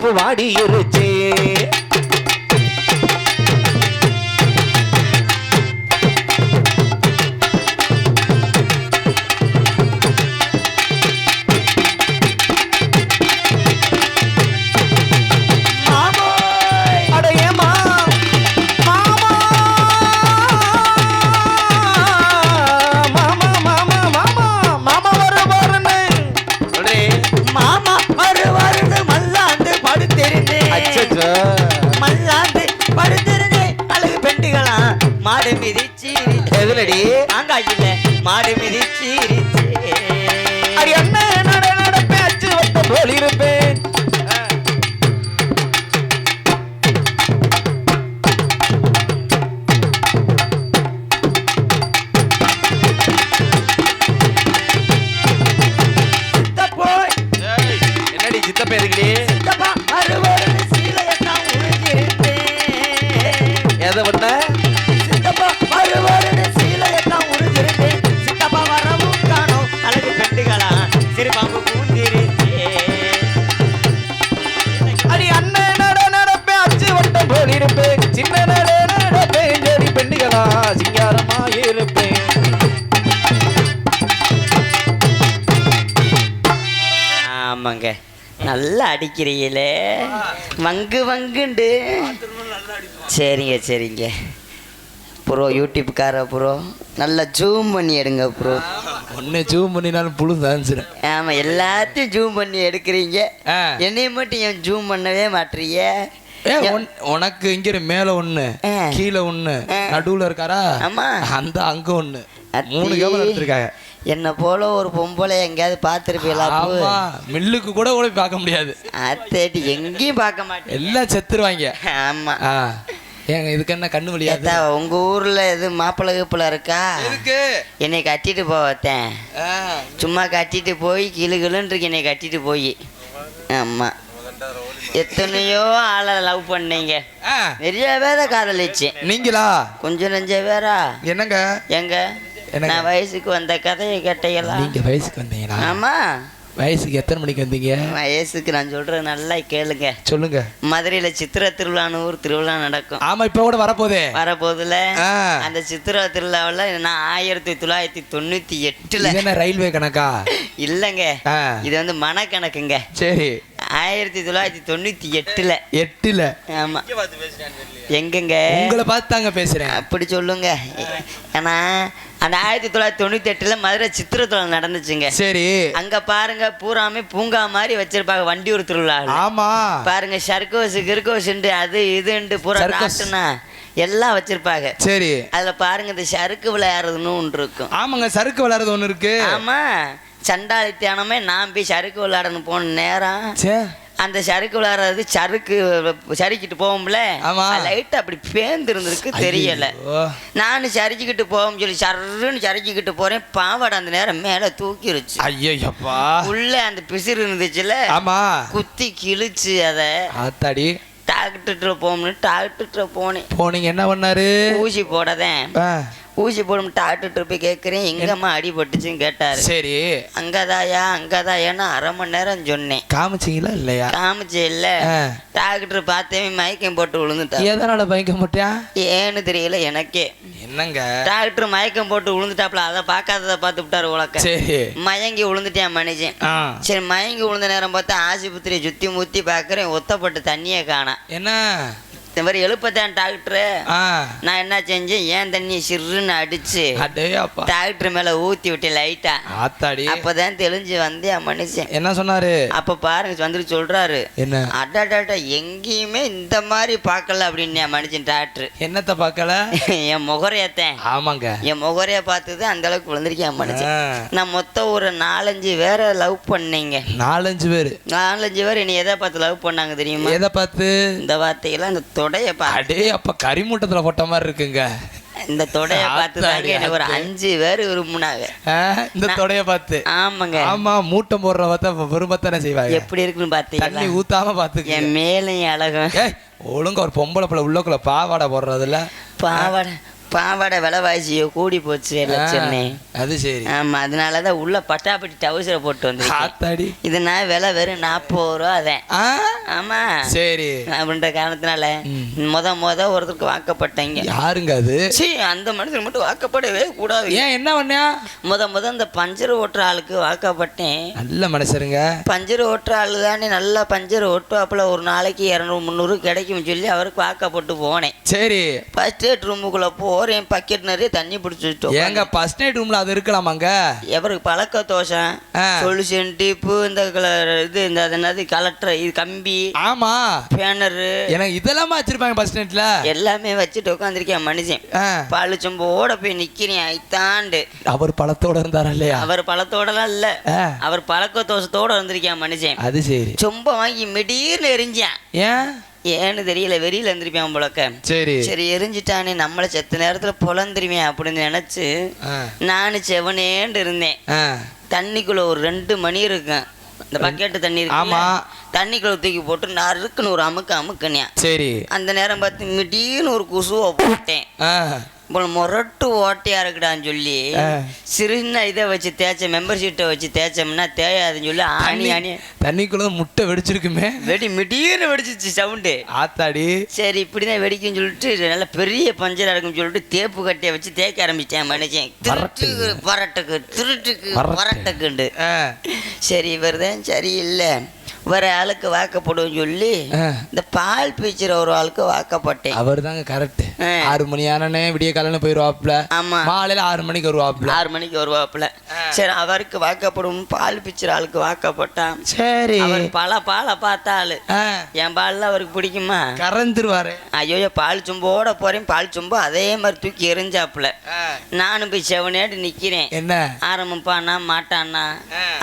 வாடி இருச்சு. என்னடி அடிக்கிறீங்களே வங்கு வங்குண்டு. சரிங்க சரிங்க. ப்ரோ யூடியூப்கார ப்ரோ? நல்லா ஜூம் பண்ணி எடுங்க ப்ரோ. ஒன்னு ஜூம் பண்ணினாலும் புழு தான்ச்சிடும் ஆமாம் எல்லாத்தையும் ஜூம் பண்ணி எடுக்கிறீங்க. ஆ. என்னைய மட்டும் ஏன் ஜூம் பண்ணவே மாட்டீங்க உனக்கு இங்க இரு, மேல ஒண்ணு. கீழே ஒண்ணு. நடுவுல இருக்காரா? ஆமா. அந்த அங்க ஒண்ணு. மூணு கேமரா எடுத்திருக்காங்க. என்ன போல ஒரு பொம்பளை எங்கேயாவது பார்த்துருப்பீங்களா மில்லுக்கு கூட கூட பார்க்க முடியாது. அத்தேட்டி எங்கேயும் பார்க்க மாட்டேன் எல்லாம் செத்துருவாங்க. ஆமாம் ஏங்க இதுக்கு என்ன கண்ணு ஏத்தா உங்க ஊர்ல எது மாப்பிள்ளை கீப்பிள்ள இருக்கா? இருக்கு என்னை கட்டிட்டு போவத்தேன் சும்மா கட்டிட்டு போய் கிளு கிளுன்னு இருக்கு என்னை கட்டிட்டு போய். ஆமா. எத்தனையோ ஆளை லவ் பண்ணீங்க. நிறைய பேரை காதலிச்சேன். நீங்களா? கொஞ்சம் நெஞ்ச பேரா என்னங்க? எங்க நான் வயசுக்கு வந்த கதையை கேட்டீங்களா? நீங்க வயசுக்கு வந்தீங்களா? ஆமா. வயசுக்கு எத்தனை மணிக்கு வந்தீங்க? வயசுக்கு நான் சொல்றது நல்லா கேளுங்க. சொல்லுங்க. மதுரையில சித்திர திருவிழான்னு ஊர் திருவிழா நடக்கும். ஆமா இப்ப கூட வரப்போதே. வரப்போதுல? ஆ. அந்த சித்திர திருவிழாவில் நான் ஆயிரத்தி தொள்ளாயிரத்தி தொண்ணூத்தி எட்டுல? என்ன ரயில்வே கணக்கா? இல்லைங்க. இது வந்து மனக்கணக்குங்க. சரி. ஆயிரத்தி தொள்ளாயிரத்தி தொண்ணூத்தி எட்டுல. எட்டுல. ஆமா. எங்கங்க? உங்களை பார்த்து தாங்க பேசுறேன். அப்படி சொல்லுங்க. ஏன்னா அந்த ஆயிரத்தி தொள்ளாயிரத்தி தொண்ணூத்தி எட்டுல மதுரை சித்திரத்துல நடந்துச்சுங்க. சரி. அங்க பாருங்க பூராமே பூங்கா மாதிரி வச்சிருப்பாங்க வண்டியூர் திருவிழா ஆமா. பாருங்க சர்க்கோஸ் கிர்கோஸ்ண்டு அது இதுன்ட்டு பூரா. காட்டுனா எல்லாம் வச்சிருப்பாங்க. சரி. அதுல பாருங்க இந்த சறுக்கு விளையாடுறதுன்னு ஒன்று இருக்கும். ஆமாங்க சறுக்கு விளையாடுறது ஒண்ணு இருக்கு. ஆமா. சண்டாளித்தியானமே நான் போய் சறுக்கு விளையாடணும் போன நேரம். சே அந்த சறுக்கு விளையாடுறது சறுக்கு சறுக்கிட்டு போவோம்ல. லைட் அப்படி பேந்து இருந்திருக்கு தெரியல. நானும் சரிச்சுக்கிட்டு போவோம் சொல்லி சர்ருன்னு சரிச்சுக்கிட்டு போறேன். பாவாடை அந்த நேரம் மேல தூக்கிருச்சு. ஐயையப்பா. உள்ள அந்த பிசிறு இருந்துச்சுல? ஆமா. குத்தி கிழிச்சு அதை ஆத்தாடி. டாக்டர்கிட்ட போகணும்னு டாக்டர்கிட்ட போனேன். போனீங்க என்ன பண்ணாரு? ஊசி போடதேன். ஊசி போடும் டாக்டர்கிட்ட போய் கேட்குறேன் எங்கம்மா அடிபட்டுச்சுன்னு கேட்டாரு. சரி. அங்கதாயா அங்கதாயான்னு அரை மணி நேரம் சொன்னேன். காமிச்சீங்களா இல்லையா? காமிச்சு இல்ல. டாக்டர் பார்த்தேன் மயக்கம் போட்டு விழுந்துட்டான் எதனால பயக்க மாட்டியா ஏன்னு தெரியல எனக்கே. என்னங்க? டாக்டர் மயக்கம் போட்டு விழுந்துட்டாப்ல அதை பார்க்காததை பார்த்து விட்டாரு உலக்க. சரி. மயங்கி விழுந்துட்டேன் மனுஷன். சரி மயங்கி விழுந்த நேரம் பார்த்தா ஆஸ்பத்திரியை சுற்றி முத்தி பார்க்குறேன். ஒத்தப்பட்டு தண்ணியை காணாம் என்ன? மாதிரி எழுப்பத்தான் டாக்டரு. நான் என்ன செஞ்சேன்? ஏன் தண்ணி சிறுன்னு அடிச்சு டாக்டர் மேல ஊத்தி விட்டு லைட்டா. ஆத்தாடி. அப்பதான் தெளிஞ்சு வந்தேன் மனுஷன். என்ன சொன்னாரு? அப்ப பாருங்க வந்துட்டு சொல்றாரு. என்ன? அடாடாடா எங்கேயுமே இந்த மாதிரி பார்க்கல அப்படின்னு என் மனுஷன் டாக்டர். என்னத்த பார்க்கல? என் முகரையத்தேன். ஆமாங்க. என் முகரைய பார்த்தது அந்த அளவுக்கு விழுந்திருக்கேன் என் மனுஷன். நான் மொத்தம் ஒரு நாலஞ்சு பேர லவ் பண்ணீங்க. நாலஞ்சு பேரு. நாலஞ்சு பேர் என்னை எதை பார்த்து லவ் பண்ணாங்க தெரியுமா? எதை பார்த்து? இந்த வார்த்தையெல்லாம் இந்த தொடைய பார்த்து அடே அப்ப கரிமூட்டத்துல போட்ட மாதிரி இருக்குங்க. இந்த தொடைய பார்த்து தாங்க எனக்கு ஒரு. அஞ்சு பேர் விரும்புனாங்க. இந்த தொடைய பார்த்து. ஆமாங்க. ஆமா மூட்டை போடுற பார்த்தா விரும்பத்தானே செய்வாங்க. எப்படி இருக்குன்னு தண்ணி பார்த்தீங்களா ஊத்தாம என் மேலையும் அழகும். ஒழுங்கா ஒரு பொம்பளை பிள்ளை உள்ளக்குள்ள பாவாடை போடுறதுல. பாவாடை. பாவாடை விலைவாசியோ கூடி போச்சு லட்சணே அது சரி. ஆமா அதனாலதான் உள்ள பட்டாப்பட்டி டவுசரை போட்டு ஆத்தாடி இது நான் விலை வெறும் நாற்பது ரூபா அதேன் ஆமா. சரி. அப்படின்ற காரணத்தினால முத முத ஒருத்தருக்கு வாக்கப்பட்டீங்க. யாருங்க அது? சீ அந்த மனுஷன் மட்டும் வாக்கப்படவே கூடாது. ஏன் என்ன பண்ணா? முத முத இந்த பஞ்சர் ஓட்டுற ஆளுக்கு வாக்கப்பட்டேன். நல்ல மனுஷருங்க. பஞ்சர் ஓட்டுற ஆளு தானே நல்லா பஞ்சர் ஓட்டுவாப்புல ஒரு நாளைக்கு இரநூறு முந்நூறு கிடைக்கும்னு சொல்லி அவருக்கு வாக்கப்பட்டு போனேன். சரி. ஃபர்ஸ்ட் எய்ட் ரூமுக்குள்ள போறேன் பக்கெட் நிறைய தண்ணி பிடிச்சிட்டு ஏங்க ஃபர்ஸ்ட் நைட் ரூம்ல அது இருக்கலாமாங்க எவருக்கு பழக்க தோஷம்? ஆ. சொல்யூஷன் டீப்பு இந்த கலர் இது இந்த அது என்னது கலெக்டர் இது கம்பி ஆமா. பேனரு எனக்கு இதெல்லாம் வச்சிருப்பாங்க ஃபர்ஸ்ட் நைட்ல எல்லாமே வச்சுட்டு உட்காந்துருக்கேன் மனுஷன். பாலு சொம்போட போய் நிக்கிறேன் ஐத்தாண்டு அவர் பழத்தோட இருந்தாரா இல்லையா? அவர் பழத்தோடலாம் இல்ல. அவர் பழக்க தோஷத்தோட வந்திருக்கேன் மனுஷன். அது சரி. சொம்ப வாங்கி மிடீர்னு எரிஞ்சான். ஏன்? ஏன்னு தெரியல வெறியில இருந்திருப்பான் போலக்க சரி சரி எரிஞ்சிட்டானே நம்மளை செத்த நேரத்துல பொழந்துருவேன் அப்படின்னு நினைச்சு ஆ. நானும் செவனேண்டு இருந்தேன். தண்ணிக்குள்ள ஒரு ரெண்டு மணி இருக்கும் இந்த பக்கெட்டு தண்ணி இருக்கு ஆமா. தண்ணிக்குள்ள தூக்கி போட்டு நறுக்குன்னு ஒரு அமுக்கு அமுக்குனியா சரி அந்த நேரம் பார்த்து மிடீர்னு ஒரு குசுவை போட்டேன். போல முரட்டு ஓட்டையா இருக்குடான்னு சொல்லி ஆ. சின்ன இதை வச்சு தேய்ச்ச மெம்பர் ஷீட்டை வச்சு தேய்ச்சோம்னா தேயாதுன்னு சொல்லி ஆணி ஆணி. தண்ணிக்குள்ள முட்டை வெடிச்சிருக்குமே. வெடி மிடீர்னு வெடிச்சிச்சு சவுண்டு. ஆத்தாடி. சரி இப்படிதான் வெடிக்கும்னு சொல்லிட்டு நல்ல பெரிய பஞ்சரா இருக்கும்னு சொல்லிட்டு தேப்பு கட்டையை வச்சு தேய்க்க ஆரம்பிச்சேன் மனுஷன். திருட்டுக்கு பரட்டுக்கு திருட்டுக்கு பரட்டு. பரட்டுக்குண்டு. சரி இவர் தான் சரியில்லை. வேற ஆளுக்கு வாக்கப்படுன்னு சொல்லி. இந்த பால் பீச்சுற ஒரு ஆளுக்கு வாக்கப்பட்டேன். அவர் தாங்க கரெக்ட். ஆறு மணி ஆனனே விடிய காலையில போயிருவாப்ல ஆமா. மாலையில ஆறு மணிக்கு வருவாப்ல ஆறு மணிக்கு வருவாப்புல. சரி அவருக்கு வாக்கப்படும் பால் பிச்சுற ஆளுக்கு வாக்கப்பட்டான். சரி. பல பாலை பார்த்த ஆளு. என் பால்லாம் அவருக்கு பிடிக்குமா? கறந்துருவாரு ஐயோ பால் சொம்போட போறேன் பால் சொம்பு அதே மாதிரி தூக்கி எரிஞ்சாப்புல ஆ. நானும் போய் செவனேட்டு நிக்கிறேன். என்ன? ஆரம்பிப்பானா மாட்டானா?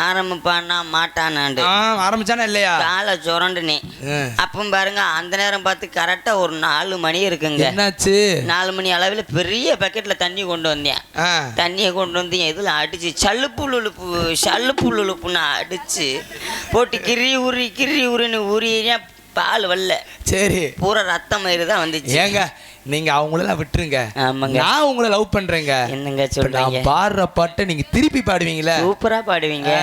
ஆரம்பிப்பானா மாட்டானாண்டு. ஆரம்பிச்சானா இல்லையா? காலை சுரண்டுனே ஆ. அப்போ பாருங்க அந்த நேரம் பார்த்து கரெக்டா ஒரு நாலு மணி இருக்குங்க. என்னாச்சு? நாலு மணி அளவில் பெரிய பக்கெட்ல தண்ணி கொண்டு வந்தேன். தண்ணியை கொண்டு வந்து இதில் அடிச்சு சல்லுப்பு லுழுப்பு சல்லுப்பு லுழுப்புன்னு அடிச்சு போட்டு கிரி உரி கிரி உரின்னு உரியா பால் வரல. சரி. பூரா ரத்தம் மயிறு தான் வந்துச்சு. ஏங்க நீங்க அவங்களெல்லாம் விட்டுருங்க. ஆமாங்க. நான் உங்களை லவ் பண்றேங்க. என்னங்க சொல்றீங்க நான் பாடுற பாட்டை நீங்க திருப்பி பாடுவீங்களா. சூப்பரா பாடுவீங்க.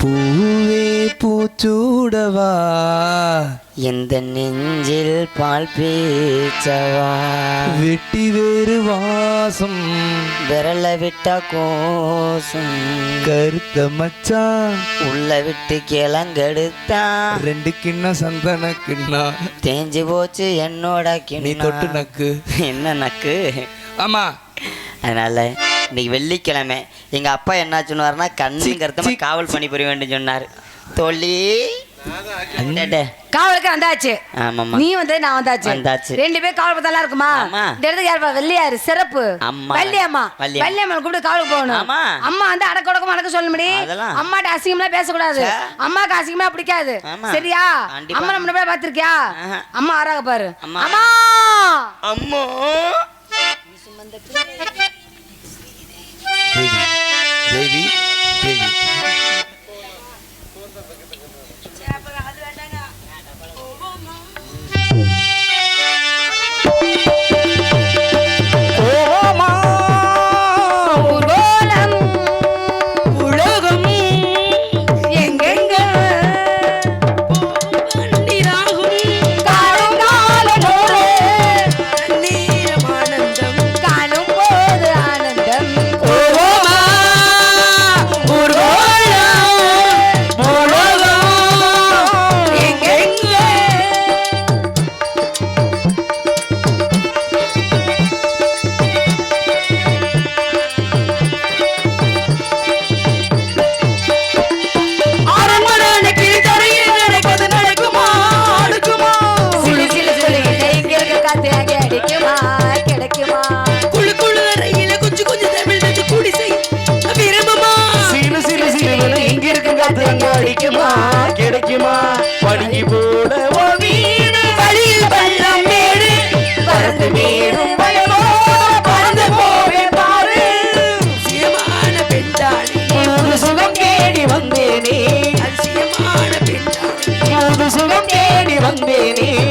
பூவே பூச்சூடவா? எந்த நெஞ்சில் பால் பீச்சவா? வெட்டி வேறு வாசம். விரல விட்டா கோசம். கருத்த மச்சான் உள்ள விட்டு கிளங்கெடுத்தா ரெண்டு கிண்ண சந்தன கிண்ணா. தேஞ்சு போச்சு என்னோட நீ தொட்டு நக்கு. என்ன நக்கு? ஆமா. அதனால இன்னைக்கு வெள்ளிக்கிழமை. எங்க அப்பா என்ன சொன்னார்னா கண்ணுங்கிறத காவல் பண்ணி புரிய வேண்டும் சொன்னார். அடடே. காவலுக்கு வந்தாச்சு நீ வந்து நான் வந்தாச்சு வந்தாச்சு. ரெண்டு பேரும் காவல் பார்த்தா இருக்குமா ஆமா. இந்த இடத்துக்கு யாருப்பா வெள்ளையாரு சிறப்பு அம்மா. வள்ளியம்மா வள்ளியம்மா. கூப்பிட்டு காவலுக்கு போகணும் ஆமா. அம்மா வந்து அடக்க உடக்கமா அடக்க சொல்ல முடியும் அதெல்லாம். அம்மாட்ட அசிங்கம்லாம் பேசக்கூடாது. அம்மாக்கு அசிங்கமா பிடிக்காது. சரியா. அம்மா நம்ம போய் பாத்திருக்கியா. அம்மா ஆறாக பாரு அம்மா. அம்மா அம்மா தேவி தேவி கிடைக்குமா? படுகி போல வழியில் பள்ளம் மேடு. பறந்து மேடும் பறந்து வந்தேனே.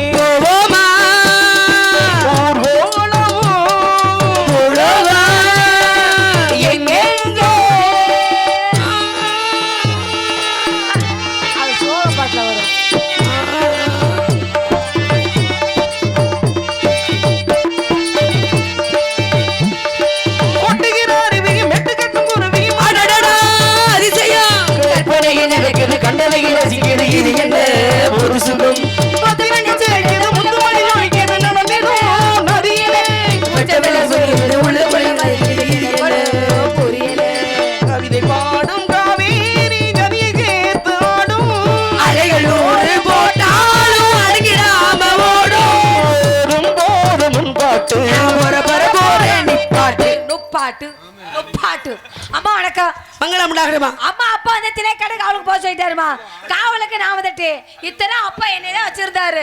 உண்டாகணுமா அம்மா அப்பா வந்து திணைக்கடை காவலுக்கு போக சொல்லிட்டாருமா. காவலுக்கு நான் வந்துட்டு இத்தனை அப்பா என்னைய தான் வச்சிருந்தாரு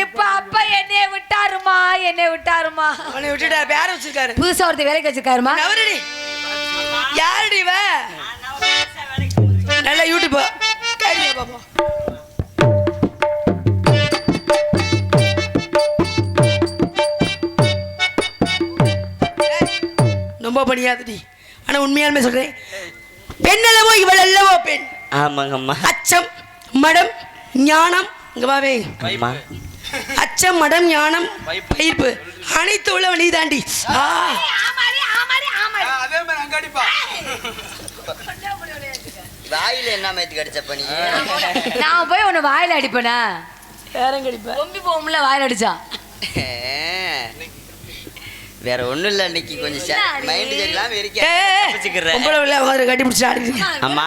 இப்ப அப்பா என்னைய விட்டாருமா? என்னைய விட்டாருமா? அவனை விட்டுட்டாரு. பேர வச்சிருக்காரு. புதுசா ஒருத்தர் வேலைக்கு வச்சிருக்காருமா? நவரடி. யாரடி இவ? நல்ல யூடியூப் கேளுங்க பாப்போம். ரொம்ப பணியாதடி. ஆனா உண்மையாலுமே சொல்றேன். பெண் அல்லவோ இவள் அல்லவோ பெண். ஆமாங்கம்மா. அச்சம் மடம் ஞானம். இங்க வாவே அம்மா. அச்சம் மடம் ஞானம் பயிர்ப்பு. அனைத்து உள்ளவன் நீ தாண்டி வாயில என்ன மேத்து கடிச்ச பண்ணி நான் போய் உன்னை வாயில அடிப்பேனா? பேரங்கடிப்ப பொம்பி போகும்ல வாயில அடிச்சா. வேற ஒண்ணும் இல்ல இன்னைக்கு கொஞ்சம் மைண்ட் சரியில்லாம இருக்க தப்பிச்சுக்கிறேன். பொம்பளை உள்ள உட்காந்து கட்டி பிடிச்சி ஆடி அம்மா.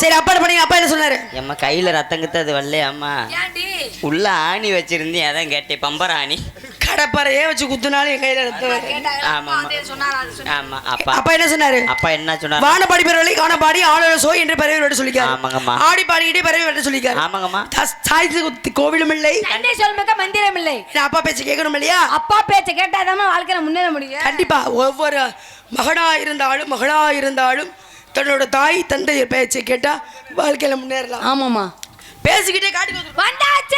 சரி அப்பா பண்ணி அப்பா என்ன சொன்னாரு? எம்மா கையில ரத்தம் குத்தது வரலையே அம்மா ஏன்டி? உள்ள ஆணி வச்சிருந்தேன் அதான் கேட்டேன். பம்பர ஆணி கடப்பாறையே வச்சு குத்துனாலும் என் கையில ரத்தம்? ஆமா, அப்பா. என்ன சொன்னாரு? அப்பா என்ன சொன்னார்? வானப்பாடி பெறவில்லை காணப்பாடி ஆளுநர் சோ என்று பறவை விட சொல்லிக்காரு. ஆமாங்கம்மா. ஆடி பாடிக்கிட்டே பறவை விட சொல்லிக்காரு. ஆமாங்கம்மா. குத்தி கோவிலும் இல்லை. சொல்மிக்க மந்திரம் இல்லை. என் அப்பா பேச்சு கேட்கணும் இல்லையா? அப்பா பேச்ச கேட்டாதான் வாழ்க்கையில முன்னேற முடியும். கண்டிப்பா ஒவ்வொரு மகனா இருந்தாலும் மகளா இருந்தாலும் தன்னோட தாய் தந்தை பேச்சை கேட்டா வாழ்க்கையில முன்னேறலாம். ஆமாமா பேசிக்கிட்டே காட்டி. வந்தாச்சே.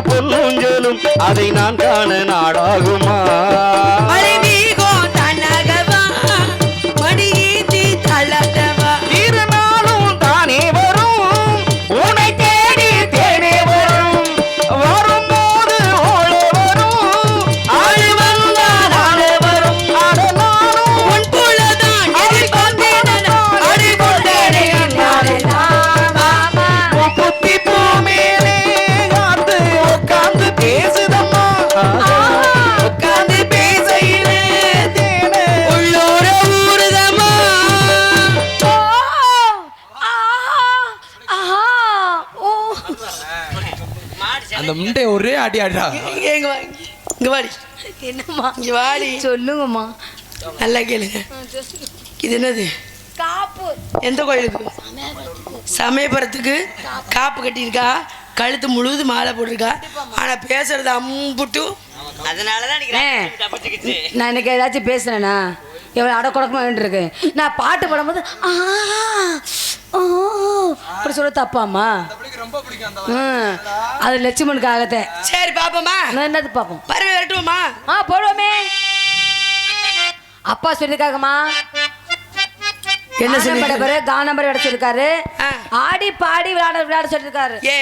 பொன்னூஞ்சலும் அதை நான் காண நாடாகுமா? அடிடா இங்க இங்க வா இங்க வாடி. என்னம்மா? இங்க வாடி. சொல்லுங்கம்மா. நல்லா கேளுங்க இது என்னது? காப்பு. எந்த கோயிலுக்கு? சமயபுரத்துக்கு காப்பு கட்டியிருக்கா? கழுத்து முழுது மாலை போட்டிருக்கா? ஆனா பேசுறது அம்புட்டும் தப்பிச்சுக்கிச்சு நான் இன்னைக்கு ஏதாச்சும் பேசுனேனா எவ்வளோ அடக்குடக்கமா வேண்டியிருக்கு. நான் பாட்டு பாடும்போது ஆ அப்படி சொல்ல ம் அது லட்சுமணுக்காகத்தேன் சரி பாப்போமா நான் என்னது பார்ப்போம் பறவை விரட்டுவோமா ஆ போடுவோமே. அப்பா சொல்லியிருக்காங்கம்மா என்ன சொல்லி பிறகு கானம்பர் விட சொல்லிருக்காரு ஆ. ஆடி பாடி விளையாட விளையாட சொல்லிருக்காரு ஏ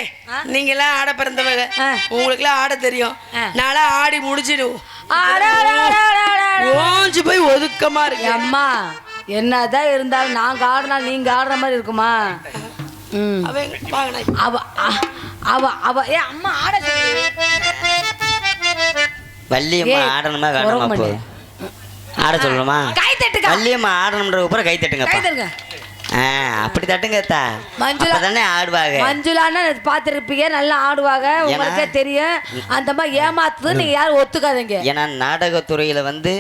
நீங்க எல்லாம் ஆட பிறந்தவங்க. ஆ. உங்களுக்கு எல்லாம் ஆட தெரியும். நான்லாம் ஆடி முடிச்சிடும் அடடடடடட. ஓஞ்சு போய் ஒதுக்கமா இருக்கு. அம்மா என்னதான் இருந்தாலும் நாங்க ஆடினால் நீங்க ஆடுற மாதிரி இருக்குமா அவ அவ அவ ஏ அம்மா ஆட சொல்லு. வள்ளியம்மா ஆடணுமா மாட்டேன். ஆட சொல்லணுமா? கை தட்டுக்கா. வள்ளியம்மா ஆடணும்ன்ற அப்புறம் கை கை தட்டுங்கப்பா தட்டுங்க அப்படி தட்டுங்க அத்தா. மஞ்சுளா தானே ஆடுவாங்க. மஞ்சுளான்னு பார்த்துருப்பீங்க நல்லா ஆடுவாங்க. உங்களுக்கே தெரியும். அந்த மாதிரி ஏமாத்துது நீங்க யாரும் ஒத்துக்காதீங்க. ஏன்னா நாடகத்துறையில வந்து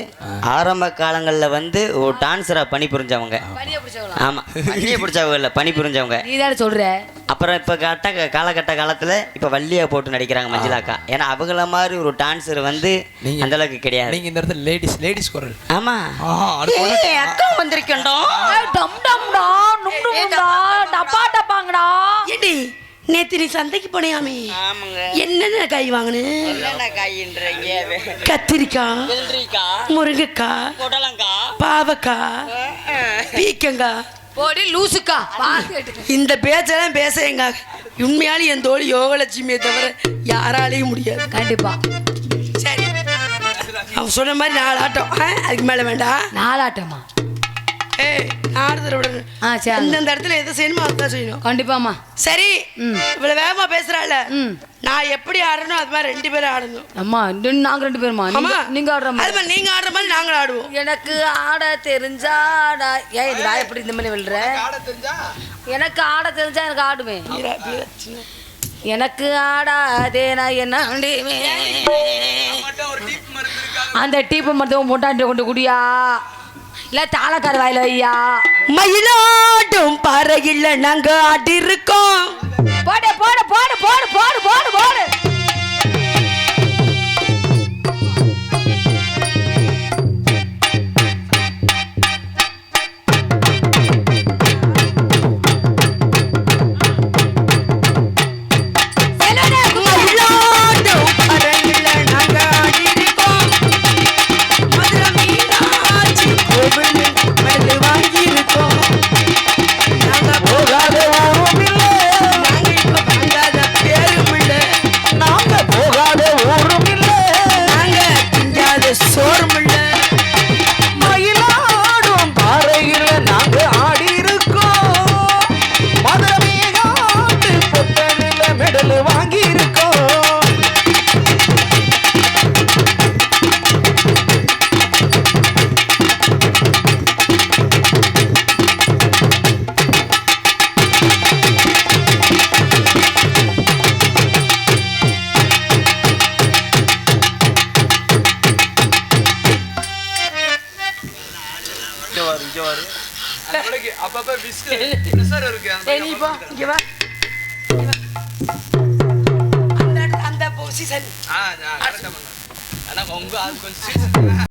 ஆரம்ப காலங்கள்ல வந்து ஒரு டான்ஸரா பணி புரிஞ்சவங்க பனியை பிடிச்சவங்களா? ஆமா பணியை பிடிச்சவங்க இல்ல பணி புரிஞ்சவங்க நீ தானே சொல்ற. அப்புறம் இப்ப கட்ட காலகட்ட காலத்துல இப்ப வள்ளியா போட்டு நடிக்கிறாங்க மஞ்சுளாக்கா. ஏன்னா அவங்கள மாதிரி ஒரு டான்ஸர் வந்து அந்த அளவுக்கு கிடையாது. நீங்க இந்த இடத்துல லேடிஸ் லேடிஸ் குரல். ஆமா. ஆஹா அடுத்து ஏய், அக்கா வந்திருக்கேன்டா. ஏய், டம் டம்டா நும் நும்டா டப்பா டப்பாங்கடா. ஏடி நேத்து நீ சந்தைக்கு போனியாமே. என்னென்ன காய் வாங்கினு? கத்திரிக்காய் முருங்கைக்காய் புடலங்காய் பாவக்காய் பீக்கங்காய் போடி லூசுக்கா. இந்த பேச்செல்லாம் பேச எங்க உண்மையாலும் என் தோழி யோகலட்சுமியை தவிர யாராலையும் முடியாது. கண்டிப்பா. சரி. அவன் சொன்ன மாதிரி நாலு ஆட்டம் ஆ, அதுக்கு மேல வேண்டாம். நாலாட்டமா அந்தந்த இடத்துல எது செய்யணுமோ அதுதான் செய்யணும். கண்டிப்பாம்மா. சரி ம். இவ்வளவு வேகமா பேசுறாள் ம். நான் எப்படி ஆடணும் அது மாதிரி ரெண்டு பேரும் ஆடணும். அம்மா நாங்க ரெண்டு பேருமா? நீங்க- ஆடுற மாதிரி. நீங்க ஆடுற மாதிரி நாங்களும் ஆடுவோம். எனக்கு ஆட தெரிஞ்சாடா? ஏன் இது எப்படி இந்த மாதிரி விழுற? எனக்கு ஆட தெரிஞ்சா? எனக்கு ஆடுவேன். எனக்கு ஆடாதே நான் என்ன. அந்த டீப்பு மட்டும் முட்டாண்டி கொண்டு குடியா? இல்ல தாளக்கார வாயில ஐயா மயிலாட்டும் பாறையில் நாங்க ஆடி இருக்கோம் போடு போடு போடு போடு போடு போடு போடு.